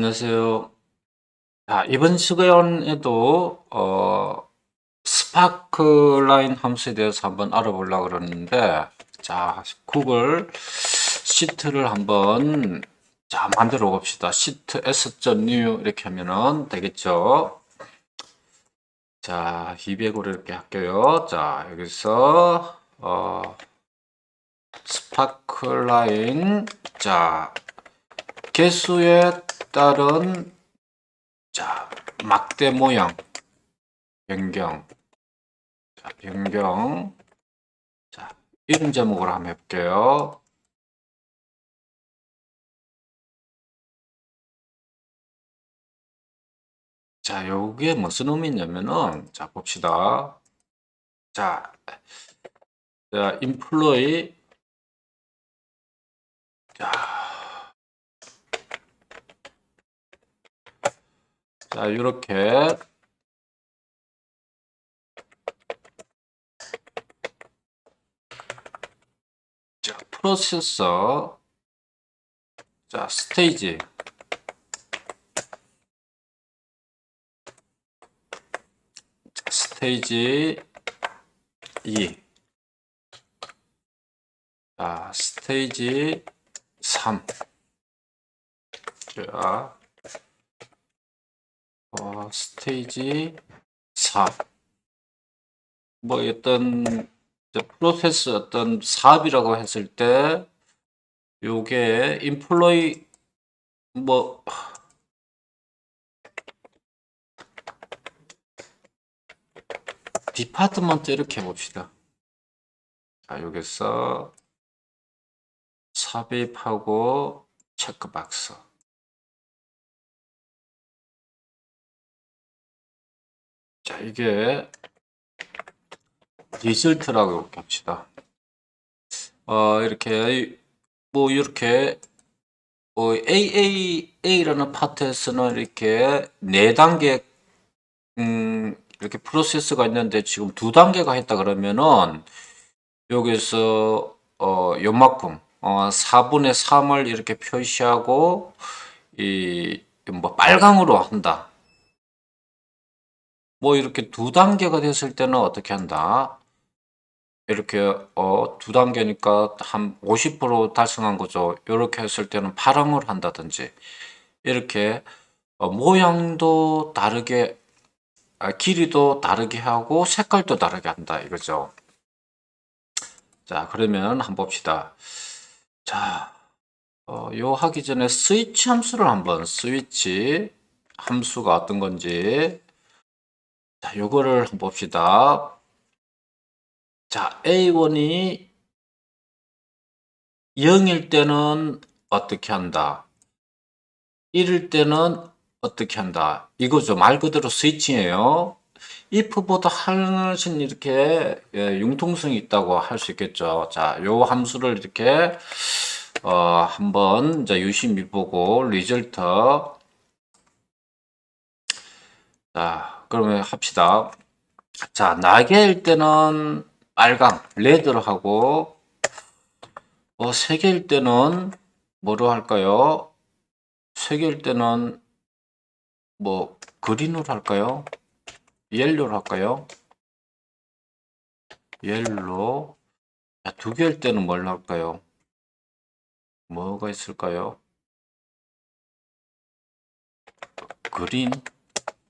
안녕하세요. 자, 이번 시간에도 어, 스파크라인 함수에 대해서 한번 알아보려고 그러는데 자, 구글 시트를 한번 자, 만들어 봅시다. 시트 s.new 이렇게 하면은 되겠죠. 자, 200으로 이렇게 할게요. 자, 여기서 어, 스파크라인 자, 개수 에 따른 자 막대 모양. 변경. 자 변경. 자 이름 제목으로 한번 해볼게요. 자 요게 무슨 의미냐면은 자 봅시다. 자, 자 인플로이 자 자, 이렇게. 자, 프로세서. 자, 스테이지. 자, 스테이지 2 자, 스테이지 3 자, 어, 스테이지 4. 뭐 어떤 프로세스 어떤 사업이라고 했을 때 요게 인플로이 뭐 디파트먼트 이렇게 해봅시다. 자, 여기서 삽입하고 체크박스. 자, 이게 리절트라고 이렇게 합시다. 어, 이렇게 뭐 이렇게 어, AAA라는 파트에서는 이렇게 네 단계 음, 이렇게 프로세스가 있는데 지금 두 단계가 했다 그러면은 여기서 어, 요만큼 어, 4분의 3을 이렇게 표시하고 이 뭐 빨강으로 한다. 뭐 이렇게 두 단계가 됐을 때는 어떻게 한다? 이렇게 어, 두 단계니까 한 50% 달성한 거죠. 이렇게 했을 때는 파랑을 한다든지 이렇게 어, 모양도 다르게 아, 길이도 다르게 하고 색깔도 다르게 한다 이거죠. 자 그러면 한번 봅시다. 자, 어, 요 하기 전에 스위치 함수를 한번 스위치 함수가 어떤 건지 자, 요거를 한번 봅시다. 자, A1이 0일 때는 어떻게 한다? 1일 때는 어떻게 한다? 이거죠. 말 그대로 스위칭이에요. if보다 훨씬 이렇게 예, 융통성이 있다고 할 수 있겠죠. 자, 요 함수를 이렇게 어, 한번 이제 유심히 보고 리절트 자, 그러면 합시다. 자, 날개일 때는 빨강, 레드로 하고, 어, 세 개일 때는 뭐로 할까요? 세 개일 때는 뭐, 그린으로 할까요? 옐로로 할까요? 옐로. 자, 두 개일 때는 뭘 할까요? 뭐가 있을까요? 그린?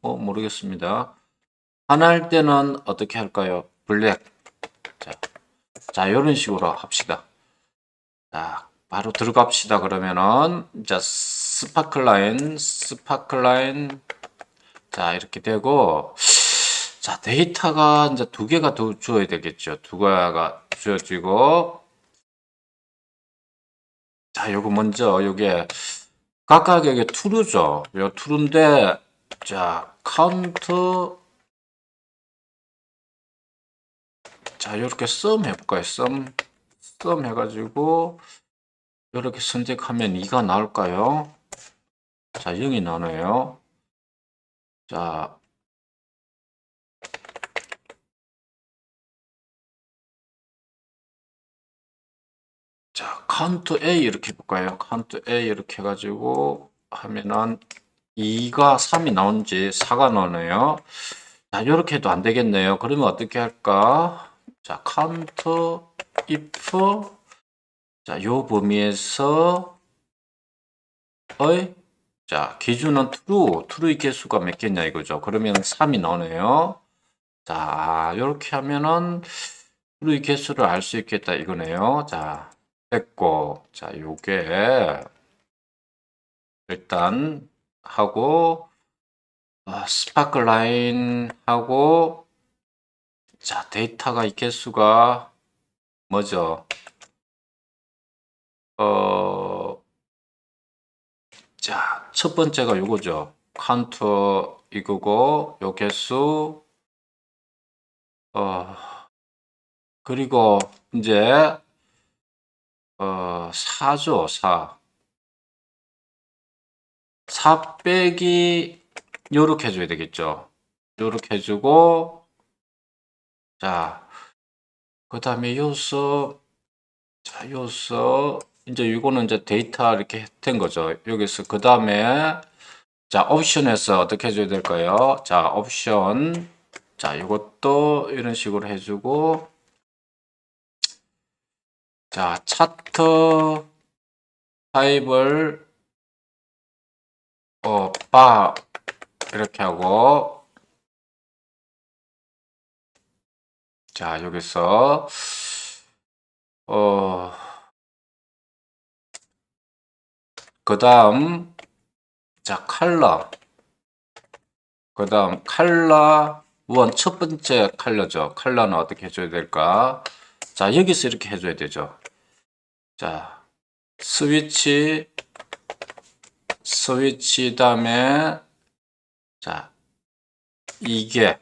어, 모르겠습니다. 하나일 때는 어떻게 할까요? 블랙. 자, 자, 이런 식으로 합시다. 자, 바로 들어갑시다. 그러면은, 자, 스파클라인, 스파클라인. 자, 이렇게 되고, 자, 데이터가 이제 두 개가 더 주어야 되겠죠. 두 개가 주어지고, 자, 요거 먼저, 요게, 각각 이게 투루죠. 요 투루인데, 자, 카운트 자, 이렇게 썸 해볼까요? 썸, 썸 해가지고 이렇게 선택하면 2가 나올까요? 자, 0이 나오네요. 자, 자, 카운트 A 이렇게 해볼까요? 카운트 A 이렇게 해가지고 하면은 2가 3이 나오는지 4가 나오네요. 자, 이렇게 해도 안 되겠네요. 그러면 어떻게 할까? 자, count if 자, 요 범위에서 어이 자, 기준은 true, true의 개수가 몇 개냐 이거죠. 그러면 3이 나오네요. 자, 이렇게 하면은 true의 개수를 알 수 있겠다 이거네요. 자, 됐고, 자, 요게 일단 하고 아, 스파크 라인 하고 자, 데이터가 이 개수가 뭐죠? 어, 자, 첫 번째가 요거죠. 카운터 이거고, 요 개수, 어, 그리고 이제, 어, 4죠, 4. 4 빼기, 요렇게 해줘야 되겠죠. 요렇게 해주고, 자, 그 다음에 요소, 자, 요소, 이제 이거는 이제 데이터 이렇게 된 거죠. 여기서 그 다음에 자 옵션에서 어떻게 해줘야 될까요? 자 옵션 자 이것도 이런 식으로 해주고 자 차트 타입을 어바 이렇게 하고 자 여기서 어 그 다음, 자, 컬러. 그 다음, 컬러 원, 첫 번째 컬러죠. 컬러는 어떻게 해줘야 될까? 자, 여기서 이렇게 해줘야 되죠. 자, 스위치, 스위치 다음에, 자, 이게,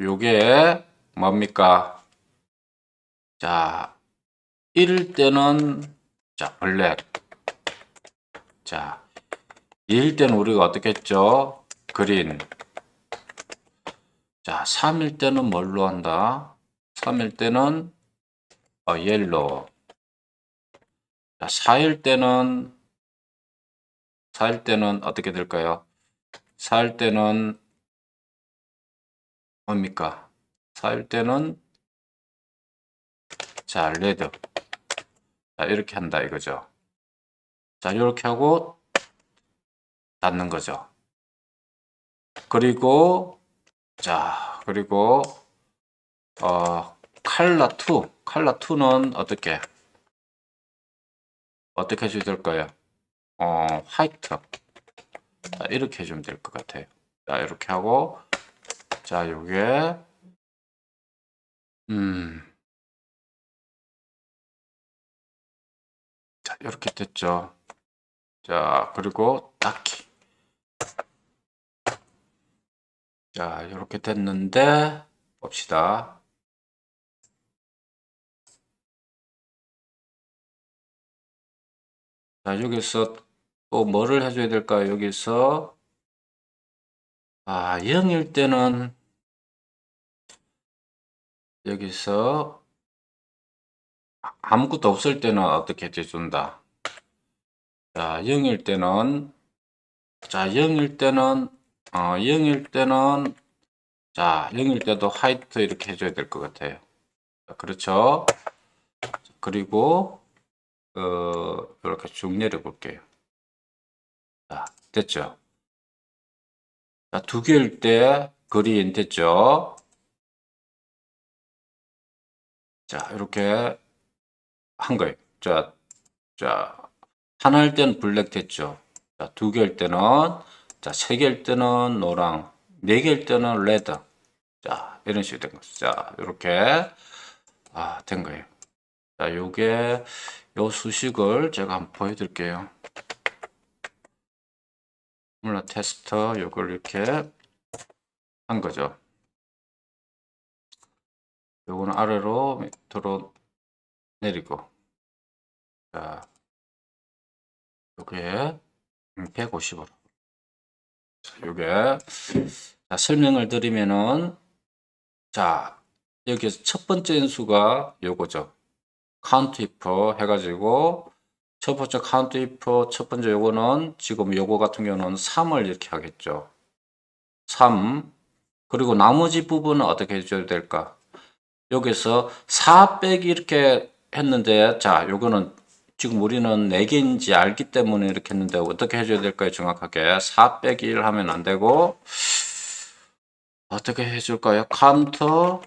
요게 뭡니까? 자, 이럴 때는, 자, 블랙. 자, 이일 때는 우리가 어떻게 했죠? 그린. 자, 3일 때는 뭘로 한다? 3일 때는 어, 옐로우. 자, 4일 때는 4일 때는 어떻게 될까요? 4일 때는 뭡니까? 4일 때는 자, 레드. 자, 이렇게 한다 이거죠. 자, 이렇게 하고 닫는 거죠. 그리고 자, 그리고 어 칼라 2, 칼라 2는 어떻게 어떻게 해줘야 될까요? 어, 화이트. 자, 이렇게 해주면 될 것 같아요. 자, 이렇게 하고 자, 요게 음. 자, 이렇게 됐죠. 자, 그리고 딱히. 자, 이렇게 됐는데, 봅시다. 자, 여기서 또 뭐를 해줘야 될까요? 여기서, 아, 0일 때는, 여기서, 아무것도 없을 때는 어떻게 해준다? 자, 0일 때는 자, 0일 때는 어, 0일 때는 자, 0일 때도 화이트 이렇게 해줘야 될 것 같아요. 자, 그렇죠? 그리고 어, 이렇게 쭉 내려 볼게요. 자, 됐죠? 자, 두 개일 때 그린 됐죠? 자, 이렇게 한 거예요. 자, 자, 하나일 때는 블랙 됐죠. 자, 두 개일 때는, 자, 세 개일 때는 노랑, 네 개일 때는 레드. 자, 이런 식으로 된 거죠. 자, 이렇게, 아, 된 거예요. 자, 요게, 요 수식을 제가 한번 보여드릴게요. 몰라 테스터, 요걸 이렇게 한 거죠. 요거는 아래로 밑으로 내리고. 자, 요게 150으로. 요게 자, 설명을 드리면은 자 여기서 첫 번째 인수가 요거죠. 카운트 if 해가지고 첫 번째 count if 첫 번째 요거는 지금 요거 같은 경우는 3을 이렇게 하겠죠. 3 그리고 나머지 부분은 어떻게 해줘야 될까? 여기서 4 빼기 이렇게 했는데 자 요거는 지금 우리는 4개인지 알기 때문에 이렇게 했는데 어떻게 해줘야 될까요? 정확하게 4 빼기 1 하면 안 되고 어떻게 해줄까요? 카운터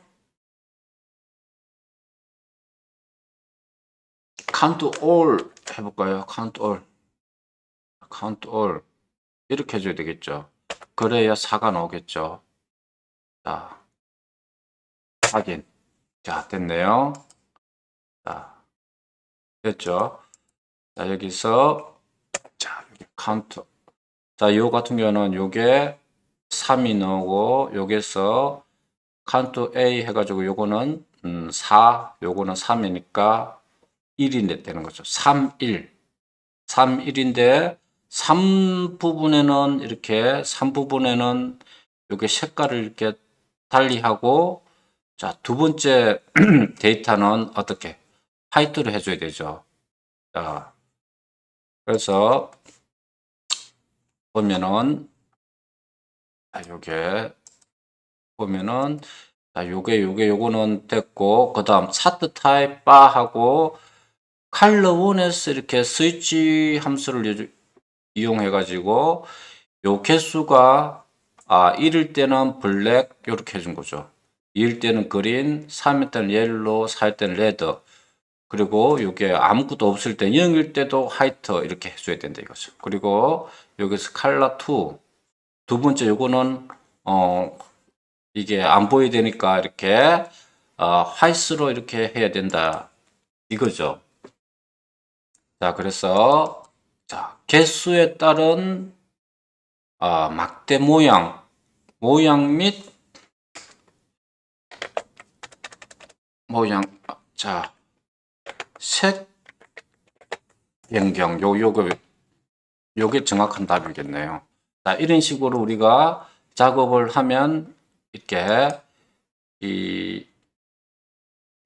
count all 해볼까요? count all count all 이렇게 해줘야 되겠죠. 그래야 4가 나오겠죠. 자, 확인. 자, 됐네요. 자, 됐죠. 자, 여기서, 자, 여기 카운트. 자, 요 같은 경우는 요게 3이 나오고, 여기서 카운트 A 해가지고 요거는 음, 4, 요거는 3이니까 1이 되는 거죠. 3, 1. 3, 1인데 3 부분에는 이렇게 3 부분에는 요게 색깔을 이렇게 달리하고 자, 두 번째 데이터는 어떻게 화이트로 해줘야 되죠. 자, 그래서 보면은 자, 요게 보면은 자, 요게 요게 요거는 됐고 그다음 사트 타입 바하고 칼러 원에서 이렇게 스위치 함수를 이용해 가지고 요 개수가 아 1일 때는 블랙 이렇게 해준 거죠. 2일 때는 그린, 3일 때는 옐로우, 4일 때는 레드. 그리고 이게 아무것도 없을 때 0일 때도 화이트 이렇게 해줘야 된다 이거죠. 그리고 여기서 칼라 2. 두 번째 요거는 어 이게 안 보여야 되니까 이렇게 어, 화이트로 이렇게 해야 된다 이거죠. 자 그래서 자 개수에 따른 아, 막대 모양, 모양 및 모양, 자, 색 변경, 요, 요거, 요게 정확한 답이겠네요. 자, 이런 식으로 우리가 작업을 하면 이렇게 이,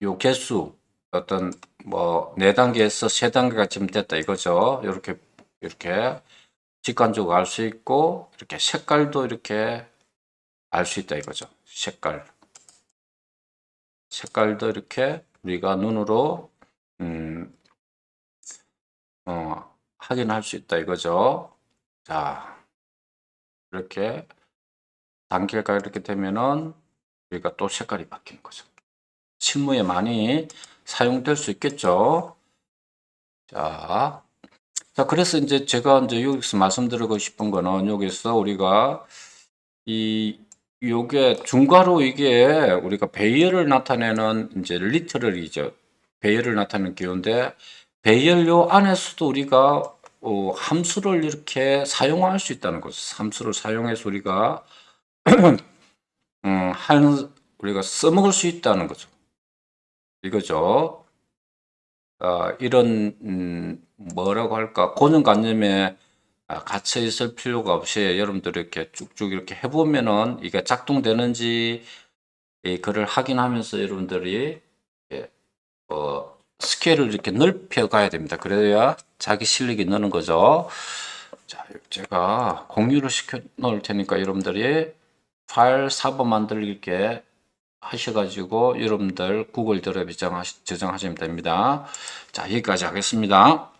요 개수, 어떤 뭐, 네 단계에서 세 단계가 지금 됐다 이거죠. 이렇게, 이렇게 직관적으로 알 수 있고 이렇게 색깔도 이렇게 알 수 있다 이거죠. 색깔. 색깔도 이렇게 우리가 눈으로 음, 어, 확인할 수 있다 이거죠. 자, 이렇게 단계가 이렇게 되면은 우리가 또 색깔이 바뀌는 거죠. 실무에 많이 사용될 수 있겠죠. 자, 자, 그래서 이제 제가 이제 여기서 말씀드리고 싶은 거는 여기서 우리가 이 요게 중괄호 이게 우리가 배열을 나타내는 이제 리터럴이죠. 배열을 나타내는 기호인데 배열요 안에서도 우리가 어, 함수를 이렇게 사용할 수 있다는 거죠. 함수를 사용해서 우리가 음, 한 우리가 써먹을 수 있다는 거죠. 이거죠. 아, 이런 음, 뭐라고 할까 고정관념에 아, 갇혀 있을 필요가 없이 여러분들 이렇게 쭉쭉 이렇게 해보면은 이게 작동되는지 이 그걸 확인하면서 여러분들이 예, 어, 스케일을 이렇게 넓혀 가야 됩니다. 그래야 자기 실력이 느는 거죠. 자, 제가 공유를 시켜 놓을 테니까 여러분들이 파일 사본 만들기 이렇게 하셔가지고 여러분들 구글 저장하시, 저장하시면 됩니다. 자, 여기까지 하겠습니다.